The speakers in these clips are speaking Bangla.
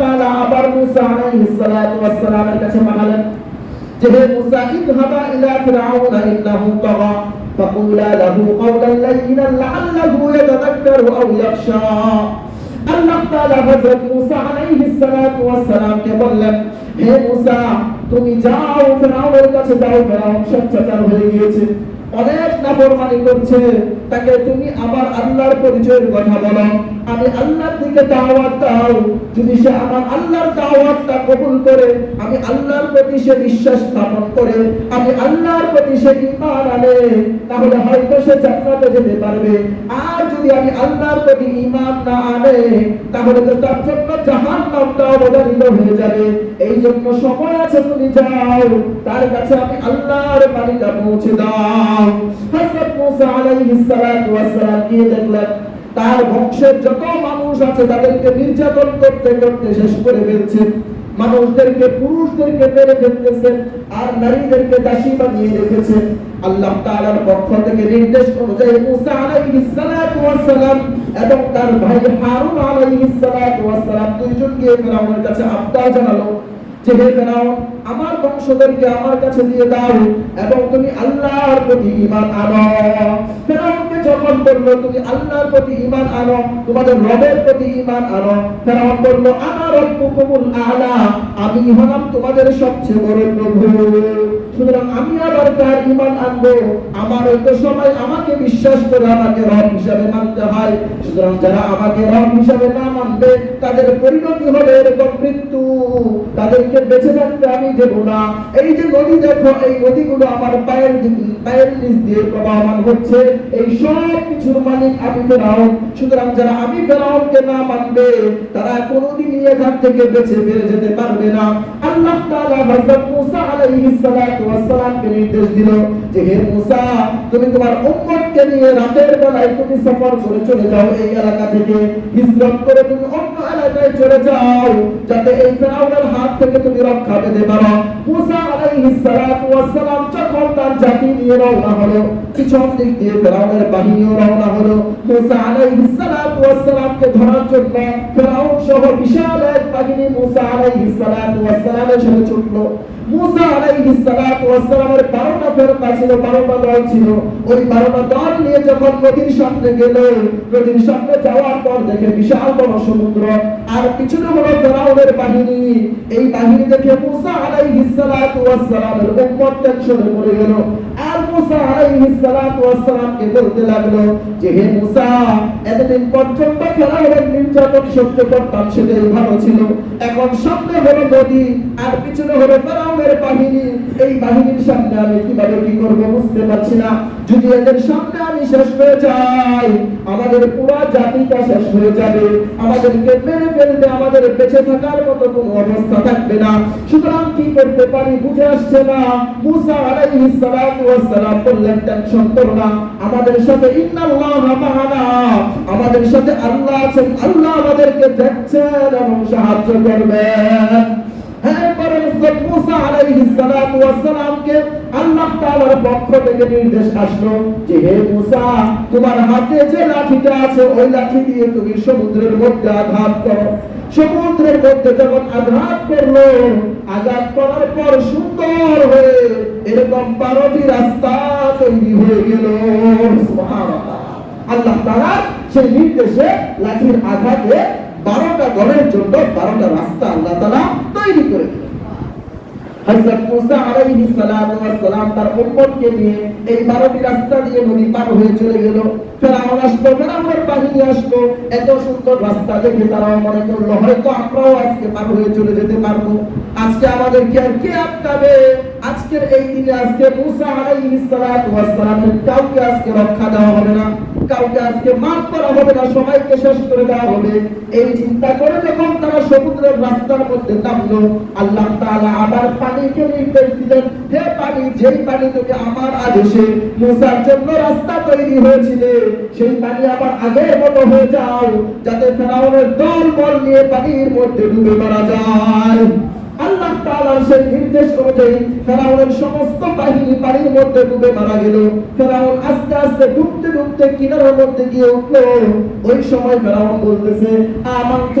তাআলা আবার মুসা আলাইহিস সালাতু ওয়াস সালামের কাছে পাঠালেন যে, হে ইলা ফিরআউনা ইন্নাহু তাগা। আল্লাহ তাআলা হযরত আলাইহিস সালাতু ওয়াস সালামকে বললেন, হে তুমি যাও কাছে যাও ফেরাউন সচ্চাচার হয়ে গিয়েছে, অনেক নাফরমানি করছে, তাকে তুমি আবার আল্লাহর পরিচয়ের কথা বলো। আমি আল্লাহর দিকে দাওয়াত দাও। যদি সে আমার আল্লাহর দাওয়াতটা কবুল করে, আমি আল্লাহর প্রতি সে বিশ্বাস স্থাপন করে, আমি আল্লাহর প্রতি সে ঈমান আনে, তাহলে হয়তো সে জান্নাতে যেতে পারবে। আর যদি আমি আল্লাহর প্রতি ঈমান না আনে, তাহলে তো তার জন্য জাহান্নামটা অবধারিত হয়ে যাবে। এই জন্য সময় আছে, তুমি যাও। তার কাছে আমি আল্লাহর বাণীটা পৌঁছে দাও। হযরত মুসা আলাইহিস সালাতু ওয়াস সালাম গিয়ে দেখলেন তার বংশের যত মানুষ আছে তাদেরকে নির্যাতন করতে করতে শেষ করে ফেলছে। মানুষদেরকে, পুরুষদেরকে মেরে ফেলতেছে আর নারীদেরকে দাসী বানিয়ে রেখেছে। আল্লাহ তাআলার পক্ষ থেকে নির্দেশ অনুযায়ী মুসা আলাইহিস সালাতু ওয়াস সালাম এবং তার ভাই হারুন আলাইহিস সালাতু ওয়াস সালাম দুইজন ফেরাউনের কাছে আবদার জানালো। আমার বংশধরকে আমার কাছে দিয়ে দাও এবং তুমি আল্লাহর প্রতি ঈমান আনো। ফেরাউনকে যখন তুমি আল্লাহর প্রতি ঈমান আনো, তোমাদের রবের প্রতি ঈমান আনো। ফেরাউন বলল, আমার রব্বুকুমুল আলা, আমি হলাম তোমাদের সবচেয়ে বড় প্রভু। সুতরাং আমি আবার তার ঈমান আনব। আমার তো সবাই আমাকে বিশ্বাস করে আমাকে রব হিসাবে মানতে হয়। সুতরাং যারা আমাকে রব হিসাবে না মানবে, তাদের পরিণতি হবে এরকম মৃত্যু। তাদেরকে বেঁচে থাকতে আমি দেব না। এই যে নদী দেখো, এই নদীগুলো আমার পায়ের পায়ের নিচ দিয়ে প্রবাহমান হচ্ছে। এই সব কিছুর মালিক আমি ফেরাউন। সুতরাং যারা আমি ফেরাউনকে না মানবে, তারা কোনোদিন এখান থেকে বেঁচে ফিরে যেতে পারবে না। আল্লাহ তাআলা হযরত মুসা আলাইহিস সালাতু ওয়াস নির্দেশ দিল যে, হে মুসা, তুমি তোমার উম্মতকে নিয়ে রাতের বেলায় তুমি সফর করে চলে যাও এই এলাকা থেকে। হিজরত করে তুমি অন্য এলাকায় চলে যাও, যাতে এই ফেরাউনের হাত থেকে তুমি রক্ষা পেতে পারো। মুসা আলাইহিস সালাতু যখন তার জাতি নিয়ে রওনা হলো। পিছন দিক দিয়ে ফেরাউনের বাহিনীও রওনা হলো। মুসা আলাইহিস সালাতু ধরার জন্য ফেরাউন সহ বিশাল এক বাহিনী মুসা আলাইহিস সালাতু সাথে ছুটলো। মুসা আলাইহিস সালাতু ওয়াস সালামের 12টা ফেরকা ছিল 12টা দল ছিল। ওই 12টা দল নিয়ে যখন নদীর সামনে গেল, নদীর সামনে যাওয়ার পর দেখে বিশাল বড় সমুদ্র। আর পিছনে হলো ফেরাউনের বাহিনী। এই বাহিনী দেখে মুসা আলাইহিস সালাতু ওয়াস সালামের উম্মত টেনশনে পড়ে গেল। আর মুসা আলাইহিস সালাতু ওয়াস সালামকে বলতে লাগল যে, হে মুসা, এতদিন পর্যন্ত ফেরাউনের নির্যাতন সহ্য করতাম, সেটাই ভালো ছিল। এখন সামনে হলো নদী, আর পিছনে হলো ফেরাউনের বাহিনী। এই বাহিনীর সামনে আমি কীভাবে কি করব বুঝতে পারছি না। যদি এদের সামনে আমি শেষ হয়ে যাই আমাদের পুরো জাতিটা শেষ হয়ে যাবে, আমাদেরকে মেরে ফেলবে, আমাদের বেঁচে থাকার মতো কোনো অবস্থা থাকবে না। সুতরাং কি করতে পারি বুঝে আসছে না। মুসা আলাইহিস সালাতু ওয়াস সালাম বললেন, টেনশন করো না, আমাদের সাথে ইন্নাল্লাহ মা'ানা আমাদের সাথে আল্লাহ আছেন, আল্লাহ আমাদেরকে দেখছেন এবং সাহায্য করবেন। হ্যাঁ হযরত মুসা আলাইহিস সালাতু ওয়াস সালামকে আল্লাহ তাআলার পক্ষ থেকে নির্দেশ আসলো যে, হে মুসা, তোমার হাতে যে লাঠিটা আছে, ওই লাঠি দিয়ে তুমি সমুদ্রের মধ্যে আঘাত করো। সমুদ্রের মধ্যে যখন আঘাত করল, আঘাত করার পর সুন্দর হয়ে এরকম বারোটি রাস্তা তৈরি হয়ে গেল। আল্লাহ তাআলা সেই নির্দেশে লাঠির আঘাতে বারোটা ঘরের জন্য বারোটা রাস্তা আল্লাহ তাআলা তৈরি করে হযরত মুসা আলাইহিস সালাম তার উম্মতকে নিয়ে এই 12টি রাস্তা দিয়ে নদী পার হয়ে চলে গেল। ফেরাউন আসলো ফেরাউনের বাহিনী আসলো এত সুন্দর রাস্তা দেখে তারাও মনে করল, হয়তো আমরাও আজকে পার হয়ে চলে যেতে পারব। আজকে আমাদেরকে আর কে আটকাবে? আজকের এই দিনে আজকে মুসা আলাইহিস সালাতু ওয়াস সালামের কাউকে আজকে রক্ষা দেওয়া হবে না, কাউকে আজকে মাফ করা হবে না, সবাইকে শেষ করে দেওয়া হবে। এই চিন্তা করে যখন তারা সমুদ্রের রাস্তার মধ্যে নামলো, আল্লাহ তাআলা আবার পানিকে নির্দেশ দিলেন, হে পানি, যেই পানি থেকে আমার আদেশে মুসার জন্য রাস্তা তৈরি হয়েছিল সেই পানি আবার আগের মতো হয়ে যাও, যাতে ফেরাউনের দল বল নিয়ে পানির মধ্যে ডুবে মারা যায়। আল্লাহ তাআলার সেই নির্দেশ অনুযায়ী ফেরাউনের সমস্ত বাহিনী পানির মধ্যে ডুবে মারা গেল। ফেরাউন আস্তে আস্তে ডুবতে ডুবতে মধ্যে গিয়ে ওই সময় ফেরাউন বলতেছে, আমানতু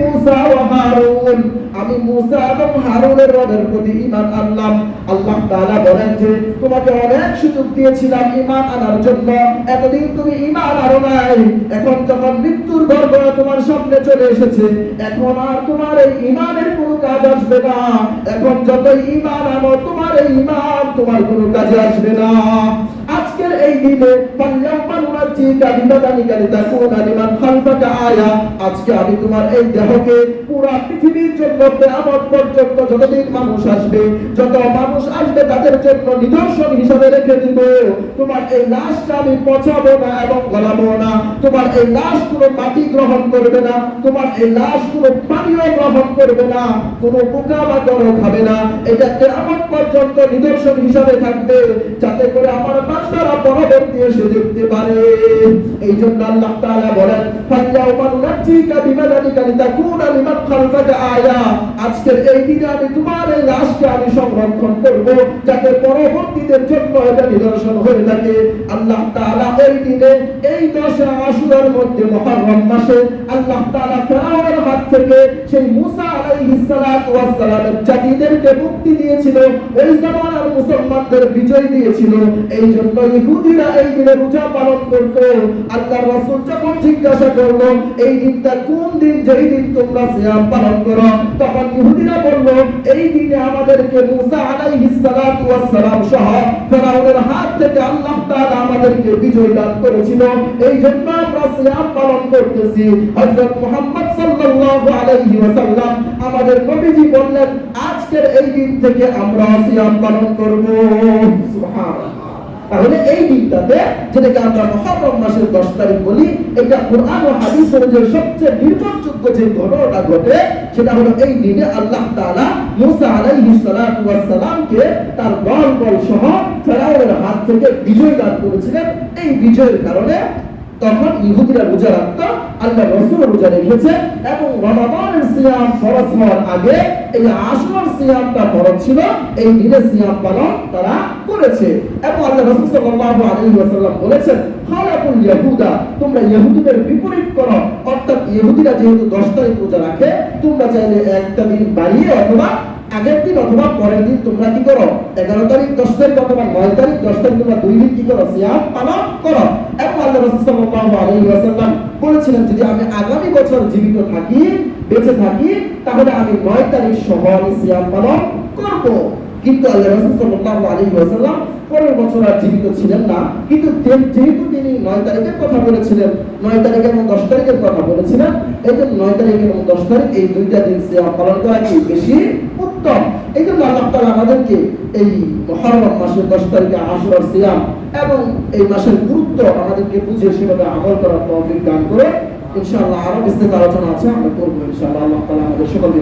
মূসা ওয়া হারুন। আমি মূসা এবং হারুনের রবের প্রতি ঈমান আনলাম। আল্লাহ তাআলা বলেন যে, তোমাকে অনেক সুযোগ দিয়েছিলাম ঈমান আনার জন্য। এতদিন তুমি ঈমান আনো নাই। এখন যখন মৃত্যুর গর্ভে তোমার সামনে চলে এসেছে, এখন আর তোমার এই ঈমানের কোনো কাজ আসবে না। এখন যত ইমান আনো, তোমার এই ঈমান তোমার কোনো কাজে আসবে না। আজকের এই দিনে পাল্লাম্মা আজকে আমি তোমার এই দেহকে পুরা পৃথিবীর জন্য কিয়ামত পর্যন্ত যতদিন মানুষ আসবে যত মানুষ আসবে তাদের জন্য নিদর্শন হিসাবে রেখে দিব তোমার এই লাশটা আমি পচাবো না, এবং গলাবো না। তোমার এই লাশ কোনো মাটি গ্রহণ করবে না। তোমার এই লাশ কোনো পানীয় গ্রহণ করবে না। কোনো পোকা মাকড় খাবে না। এটা কিয়ামত পর্যন্ত নিদর্শন হিসাবে থাকবে, যাতে করে আমার বান্দারা পরবর্তী এসে দেখতে পারে। এই জন্য আল্লাহ তাআলা বলেন বিবাদানিকা লিতাকুনা লিমান খালফাকা আয়া এই দিনে আমি তোমার এই লাশকে আমি সংরক্ষণ করব, যাতে পরবর্তীদের জন্য এটা নিদর্শন হয়ে থাকে। আল্লাহ তাআলা এই দিনে এই দশে আশুরার মধ্যে মুহররম মাসে আল্লাহ তাআলা ফেরাউনের হাত থেকে সেই মুসা আলাইহিস জাতিদেরকে মুক্তি দিয়েছিল ওই জামানার মুসলমানদের বিজয় দিয়েছিল। এই জন্য ইহুদিরা এই দিনে রোজা পালন করত। আল্লাহর রাসূল যখন জিজ্ঞাসা করল, এই দিনটা কোন দিন? যেই দিন তোমরা সিয়াম পালন করো? তখন ইহুদিরা বলল, এই দিনে আমাদেরকে মুসা আলাইহিস সালাতু ওয়াস সহ ফেরাউনের হাত থেকে আল্লাহ তাআলা আমাদেরকে বিজয় দান করেছিল। এই জন্য আমরা সিয়াম পালন করতেছি। হযরত মুহাম্মদ সাল্লাল্লাহু আলাইহি ওয়াসাল্লাম আমাদের নবীজি বললেন, আজকের এই দিন থেকে আমরা সিয়াম পালন করব। তাহলে এই দিনটাতে যেটাকে আমরা মহরম মাসের দশ তারিখ বলি, এটা কোরআন ও হাদিস অনুযায়ী সবচেয়ে নির্ভরযোগ্য যে ঘটনাটা ঘটে, সেটা হলো এই দিনে আল্লাহ তাআলা মুসা আলাইহিস সালাতু ওয়াস সালামকে তার দল বল সহ ফেরাউনের হাত থেকে বিজয় দান করেছিলেন। এই বিজয়ের কারণে তখন ইহুদিরা রোজা রাখতো, আল্লাহ রসুল রোজা রেখেছে, এবং রমাদানের সিয়াম, ফরজ হওয়ার আগে এই আশুরার সিয়ামটা ফরজ ছিল, এই দিনে সিয়াম পালন তারা করেছে। এবং আল্লাহ রসুল সাল্লাল্লাহু আলাইহি ওয়াসাল্লাম বলেছেন, খালাকুল তোমরা ইহুদিদের বিপরীত করো। অর্থাৎ ইহুদিরা যেহেতু 10 তারিখ রোজা রাখে, তোমরা চাইলে একটা দিন বাড়িয়ে অথবা আগের দিন অথবা পরের দিন তোমরা কি করো? এগারো তারিখ, দশ তারিখ অথবা নয় তারিখ, দশ তারিখ তোমরা দুই দিন কি করো? সিয়াম পালন করো। এবং আল্লাহ রাসূল আলী আলাইহি ওয়াসাল্লাম বলেছিলেন, যদি আমি আগামী বছর জীবিত থাকি, বেঁচে থাকি, তাহলে আমি নয় তারিখ সহ আমি সিয়াম পালন করব। কিন্তু আল্লাহ রাসূল আলী আলাইহি পরের বছর আর জীবিত ছিলেন না। কিন্তু যেহেতু তিনি নয় তারিখের কথা বলেছিলেন, নয় তারিখ এবং দশ তারিখের কথা বলেছিলেন এই জন্য নয় তারিখ এবং দশ তারিখ এই দুইটা দিন সিয়াম পালন করা কি বেশি উত্তম। এই জন্য আল্লাহ তাআলা আমাদেরকে এই মহরম মাসের দশ তারিখে আশুরার সিয়াম এবং এই মাসের গুরুত্ব আমাদেরকে বুঝে সেভাবে আমল করার তৌফিক দান করে, ইনশাআল্লাহ আরও বিস্তারিত আলোচনা আছে, আমরা করব ইনশাআল্লাহ। আল্লাহ তাআলা আমাদের সকলকে